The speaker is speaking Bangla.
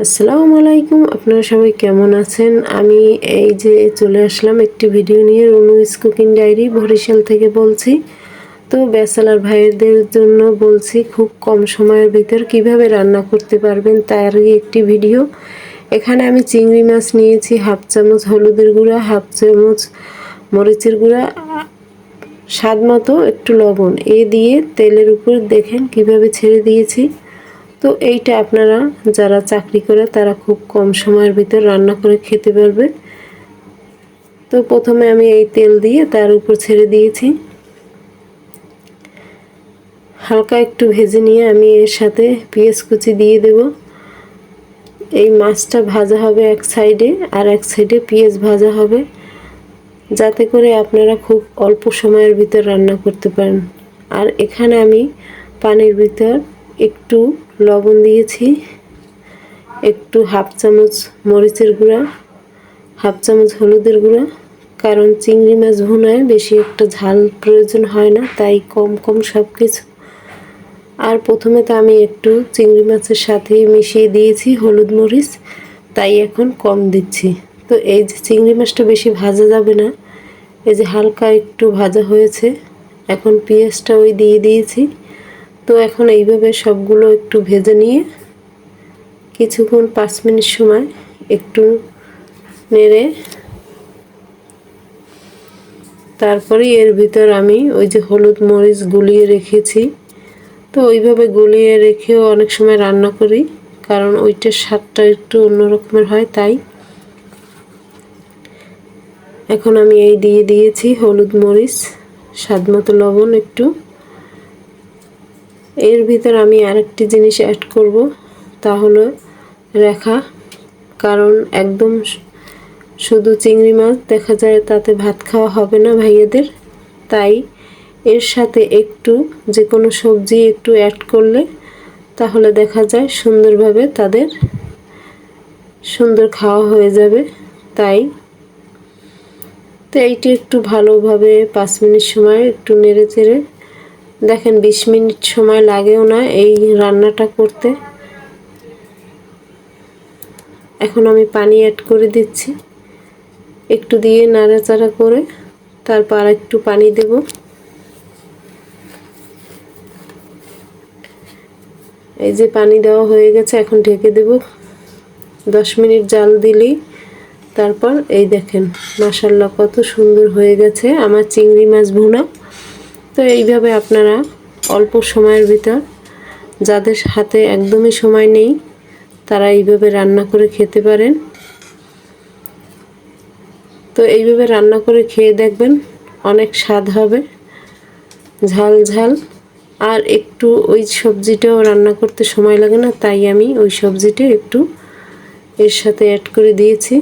আসসালামু আলাইকুম, আপনারা সবাই কেমন আছেন? আমি এই যে চলে আসলাম একটি ভিডিও নিয়ে রুনুইস কুকিং ডায়েরি বরিশাল থেকে বলছি। তো ব্যাচেলার ভাইদের জন্য বলছি, খুব কম সময়ের ভিতর কীভাবে রান্না করতে পারবেন তারই একটি ভিডিও। এখানে আমি চিংড়ি মাছ নিয়েছি, হাফ চামচ হলুদের গুঁড়া, হাফ চামচ মরিচের গুঁড়া, স্বাদ মতো একটু লবণ। এ দিয়ে তেলের উপর দেখেন কীভাবে ছেড়ে দিয়েছি। তো এইটা আপনারা যারা চাকরি করে তারা খুব কম সময়ের ভিতর রান্না করে খেতে পারবে। তো প্রথমে আমি এই তেল দিয়ে তার উপর ছেড়ে দিয়েছি। হালকা একটু ভেজে নিয়ে আমি এর সাথে পেঁয়াজ কুচি দিয়ে দেব। এই মাছটা ভাজা হবে এক সাইডে আর এক সাইডে পেঁয়াজ ভাজা হবে। যাতে করে আপনারা খুব অল্প সময়ের ভিতর রান্না করতে পারেন। আর এখানে আমি পানির ভিতর একটু লবণ দিয়েছি, একটু হাফ চামচ মরিচের গুঁড়া, হাফ চামচ হলুদের গুঁড়া, কারণ চিংড়ি মাছ ভুনায় বেশি একটা ঝাল প্রয়োজন হয় না, তাই কম কম সব কিছু আর প্রথমে তো আমি একটু চিংড়ি মাছের সাথে মিশিয়ে দিয়েছি হলুদ মরিচ, তাই এখন কম দিচ্ছি। তো এই যে চিংড়ি মাছটা বেশি ভাজা যাবে না, এই যে হালকা একটু ভাজা হয়েছে, এখন পেঁয়াজটা ওই দিয়ে দিয়েছি। তো এখন এইভাবে সবগুলো একটু ভেজে নিয়ে কিছুক্ষণ পাঁচ মিনিট সময় একটু নেড়ে তারপরে এর ভিতর আমি ওই যে হলুদ মরিচ গুলিয়ে রেখেছি। তো ওইভাবে গুলিয়ে রেখেও অনেক সময় রান্না করি, কারণ ওইটার স্বাদটা একটু অন্যরকমের হয় তাই। এখন আমি এই দিয়ে দিয়েছি হলুদ মরিচ স্বাদ মতো লবণ একটু। এর ভিতর আমি আরেকটি জিনিস অ্যাড করব, তা হলো রেখা। কারণ একদম শুধু চিংড়ি মাছ দেখা যায় তাতে ভাত খাওয়া হবে না ভাইয়েদের। তাই এর সাথে একটু যে কোনো সবজি একটু অ্যাড করলে তাহলে দেখা যায় সুন্দরভাবে তাদের সুন্দর খাওয়া হয়ে যাবে। তাই তো এইটি একটু ভালোভাবে পাঁচ মিনিট সময় একটু নেড়ে চেড়ে দেখেন, বিশ মিনিট সময় লাগেও না এই রান্নাটা করতে। এখন আমি পানি অ্যাড করে দিচ্ছি। একটু দিয়ে নাড়াচাড়া করে তারপর একটু পানি দেব। এই যে পানি দেওয়া হয়ে গেছে, এখন ঢেকে দেব। দশ মিনিট জাল দিলেই তারপর এই দেখেন মাসাল্লাহ কত সুন্দর হয়ে গেছে। আমার চিংড়ি মাছ ভুনা। তো এইভাবে আপনারা অল্প সময়ের ভিতর যাদের হাতে একদমই সময় নেই, তারা এইভাবে রান্না করে খেতে পারেন। তো এইভাবে রান্না করে খেয়ে দেখবেন অনেক স্বাদ হবে, ঝাল ঝাল। আর একটু ওই সবজিটাও রান্না করতে সময় লাগে না, তাই আমি ওই সবজিটা একটু এর সাথে অ্যাড করে দিয়েছি।